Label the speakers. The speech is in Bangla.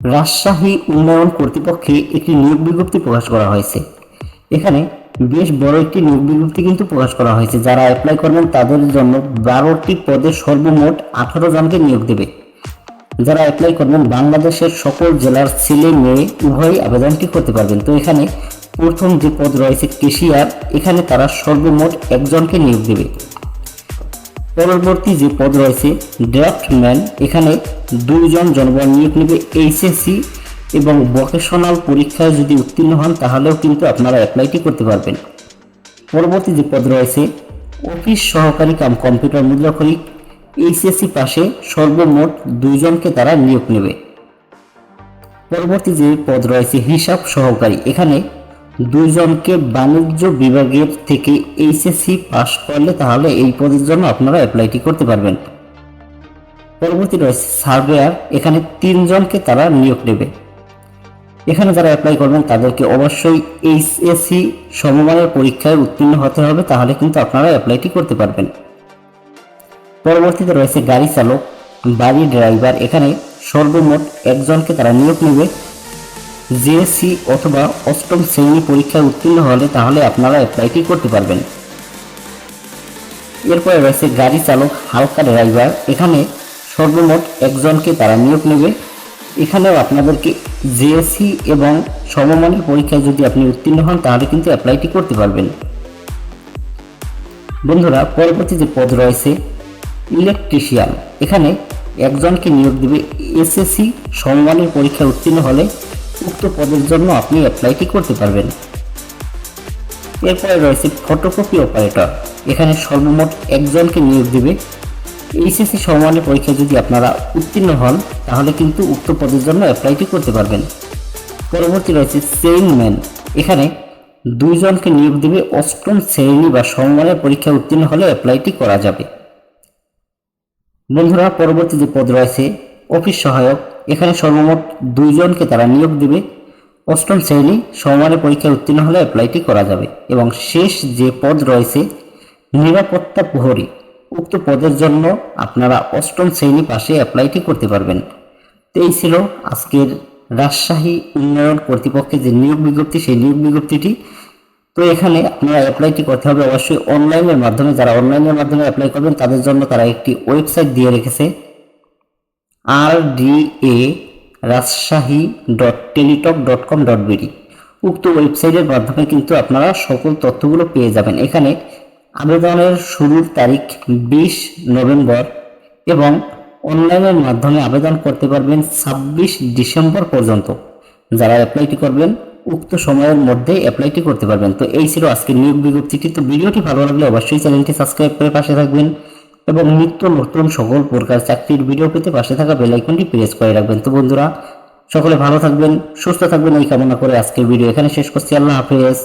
Speaker 1: রাজশাহী উন্নয়ন কর্তৃপক্ষে একটি নিয়োগ বিজ্ঞপ্তি প্রকাশ করা হয়েছে। এখানে বেশ বড় একটি নিয়োগ বিজ্ঞপ্তি কিন্তু প্রকাশ করা হয়েছে। যারা অ্যাপ্লাই করবেন তাদের জন্য বারোটি পদে সর্বমোট আঠারো জনকে নিয়োগ দেবে। যারা অ্যাপ্লাই করবেন বাংলাদেশের সকল জেলার ছেলে মেয়ে উভয়ই আবেদনটি করতে পারবেন। তো এখানে প্রথম যে পদ রয়েছে কেশিয়ার, এখানে তারা সর্বমোট একজনকে নিয়োগ দেবে। পরবর্তী যে পদ রয়েছে ড্রাফটম্যান এখানে দুইজন জনবল নিয়োগ নেবে এইচএসসি এবং ভোকেশনাল পরীক্ষায় যদি উত্তীর্ণ হন, তাহলেও কিন্তু আপনারা অ্যাপ্লাইটি করতে পারবেন। পরবর্তী যে পদ রয়েছে অফিস সহকারী কাম কম্পিউটার মুদ্রাক্ষরিক এইচএসসি পাশে সর্বমোট দুইজনকে তারা নিয়োগ নেবে। পরবর্তী যে পদ রয়েছে, হিসাব সহকারী, এখানে দুইজনকে বাণিজ্য বিভাগের থেকে এইচএসসি পাশ করলে তাহলে এই পদের জন্য আপনারা অ্যাপ্লাইটি করতে পারবেন। পরবর্তী রয়েছে সার্ভেয়ার এখানে তিনজনকে তারা নিয়োগ নেবে এখানে যারা অ্যাপ্লাই করবেন তাদেরকে অবশ্যই এইচএসসি সমমানের পরীক্ষায় উত্তীর্ণ হতে হবে, তাহলে কিন্তু আপনারা অ্যাপ্লাইটি করতে পারবেন। পরবর্তীতে রয়েছে গাড়ি চালক, বাড়ি ড্রাইভার এখানে সর্বমোট একজনকে তারা নিয়োগ নেবে। জিএসসি অথবা অষ্টম শ্রেণি পরীক্ষায় উত্তীর্ণ হলে তাহলে আপনারা অ্যাপ্লাইটি করতে পারবেন? এরপরে রয়েছে গাড়ি চালক, হালকা ড্রাইভার এখানে সর্বমোট একজনকে তারা নিয়োগ নেবে। এখানেও আপনাদেরকে জিএসসি এবং সমমানের পরীক্ষায় যদি আপনি উত্তীর্ণ হন, তাহলে কিন্তু অ্যাপ্লাইটি করতে পারবেন? বন্ধুরা, পরবর্তী যে পদ রয়েছে ইলেকট্রিশিয়ান এখানে একজনকে নিয়োগ দেবে এসএসসি, সমমানের পরীক্ষায় উত্তীর্ণ হলে উক্ত পদের জন্য আপনি অ্যাপ্লাইটি করতে পারবেন? এরপরে রয়েছে ফটোকপি অপারেটর এখানে সর্বমোট একজনকে নিয়োগ দেবে। এইচএসসি সমমানের পরীক্ষায় যদি আপনারা উত্তীর্ণ হন, তাহলে কিন্তু উক্ত পদের জন্য অ্যাপ্লাইটি করতে পারবেন? পরবর্তী রয়েছে চেইনম্যান এখানে দুইজনকে নিয়োগ দেবে অষ্টম শ্রেণি বা সমমানের পরীক্ষায় উত্তীর্ণ হলে অ্যাপ্লাইটি করা যাবে। বন্ধুরা, পরবর্তী যে পদ রয়েছে, অফিস সহায়ক। এখানে সর্বমোট দুইজনকে তারা নিয়োগ দেবে। অষ্টম শ্রেণি সমমানের পরীক্ষায় উত্তীর্ণ হলে অ্যাপ্লাইটি করা যাবে এবং শেষ যে পদ রয়েছে, নিরাপত্তা প্রহরী, উক্ত পদের জন্য আপনারা অষ্টম শ্রেণি পাশে অ্যাপ্লাইটি করতে পারবেন। তো এই ছিল আজকের রাজশাহী উন্নয়ন কর্তৃপক্ষের যে নিয়োগ বিজ্ঞপ্তি, সেই নিয়োগ বিজ্ঞপ্তিটি। তো এখানে আপনারা অ্যাপ্লাইটি করতে হবে। অবশ্যই অনলাইনের মাধ্যমে, যারা অনলাইনের মাধ্যমে অ্যাপ্লাই করবেন, তাদের জন্য তারা একটি ওয়েবসাইট দিয়ে রেখেছে। R D A Rajshahi dot Teletalk dot com dot BD. উক্ত ওয়েবসাইটের মাধ্যমে কিন্তু আপনারা সকল তথ্যগুলো পেয়ে যাবেন। এখানে আবেদনের শুরুর তারিখ বিশ নভেম্বর এবং অনলাইনের মাধ্যমে আবেদন করতে পারবেন ছাব্বিশ ডিসেম্বর পর্যন্ত। যারা অ্যাপ্লাইটি করবেন, উক্ত সময়ের মধ্যে অ্যাপ্লাইটি করতে পারবেন। তো এই ছিল আজকের নিয়োগ বিজ্ঞপ্তিটি। তো ভিডিওটি ভালো লাগলে অবশ্যই চ্যানেলটি সাবস্ক্রাইব করে পাশে থাকবেন। এবং নিত্য নতুন সকল প্রকার চাকরির ভিডিও পেতে পাশে থাকা বেল আইকনটি প্রেস করে রাখবেন। তো বন্ধুরা, সকলে ভালো থাকবেন, সুস্থ থাকবেন, এই কামনা করে আজকের ভিডিও এখানে শেষ করছি। আল্লাহ হাফেজ।